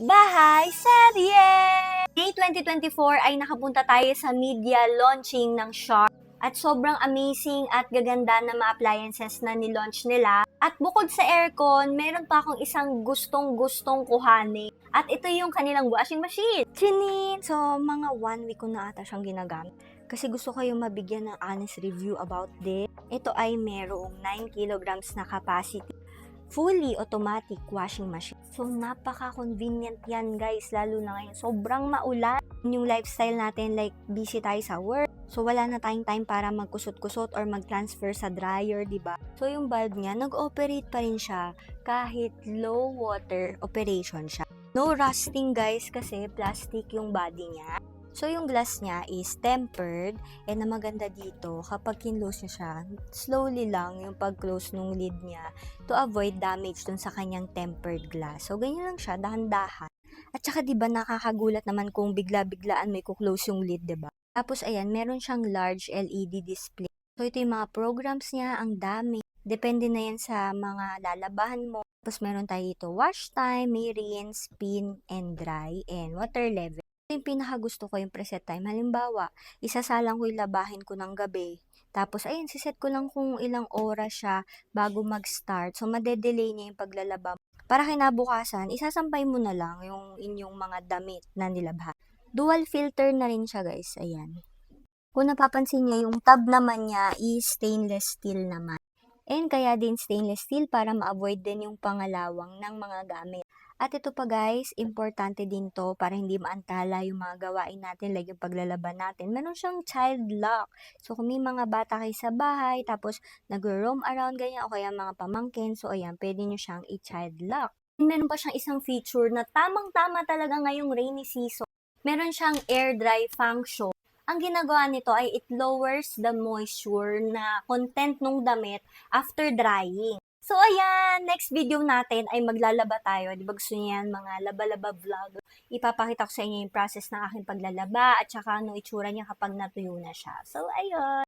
Bahay Serye! May 2024 ay nakapunta tayo sa media launching ng Shark at sobrang amazing at gaganda na mga appliances na nilaunch nila. At bukod sa aircon, meron pa akong isang gustong-gustong kuhanin. At ito yung kanilang washing machine. Chinin! So, mga one week ko na ata siyang ginagamit. Kasi gusto yung mabigyan ng honest review about this. Ito ay merong 9 kilograms na capacity fully automatic washing machine. So, napaka-convenient yan, guys. Lalo na ngayon. Sobrang maulan. Yung lifestyle natin, like, busy tayo sa work. So, wala na tayong time para magkusot-kusot or mag-transfer sa dryer, di ba? So, yung bulb niya, nag-operate pa rin siya kahit low water operation siya. No rusting, guys, kasi plastic yung body niya. So, yung glass niya is tempered and na maganda dito, kapag kinlose niya siya, slowly lang yung pag-close ng lid niya to avoid damage dun sa kanyang tempered glass. So, ganyan lang siya, dahan-dahan. At saka, di ba, nakakagulat naman kung bigla-biglaan may kuklose yung lid, di ba? Tapos, ayan, meron siyang large LED display. So, ito yung mga programs niya, ang dami. Depende na yan sa mga lalabahan mo. Tapos, meron tayo dito wash time, may rinse, spin, and dry, and water level. Yung pinakagusto ko yung preset time. Halimbawa, isasalang ko yung labahin ko ng gabi. Tapos, ayun, siset ko lang kung ilang oras siya bago mag-start. So, madedelay niya yung paglalaba. Para kinabukasan, isasampay mo na lang yung inyong mga damit na nilabhan. Dual filter na rin siya, guys. Ayan. Kung napapansin niyo, yung tab naman niya is stainless steel naman. And kaya din stainless steel para ma-avoid din yung pangalawang ng mga gamit. At ito pa guys, importante din to para hindi maantala yung mga gawain natin, like yung paglalaban natin. Meron siyang child lock. So kung may mga bata kayo sa bahay, tapos nag-roam around ganyan, o kaya mga pamangkin, so ayan, pwede nyo siyang i-child lock. Meron pa siyang isang feature na tamang-tama talaga ngayong rainy season. Meron siyang air dry function. Ang ginagawa nito ay it lowers the moisture na content ng damit after drying. So, ayan, next video natin ay maglalaba tayo. Di ba gusto niyo yan, mga laba-laba vlog? Ipapakita ko sa inyo yung process ng aking paglalaba at saka ano itsura niya kapag natuyo na siya. So, ayun.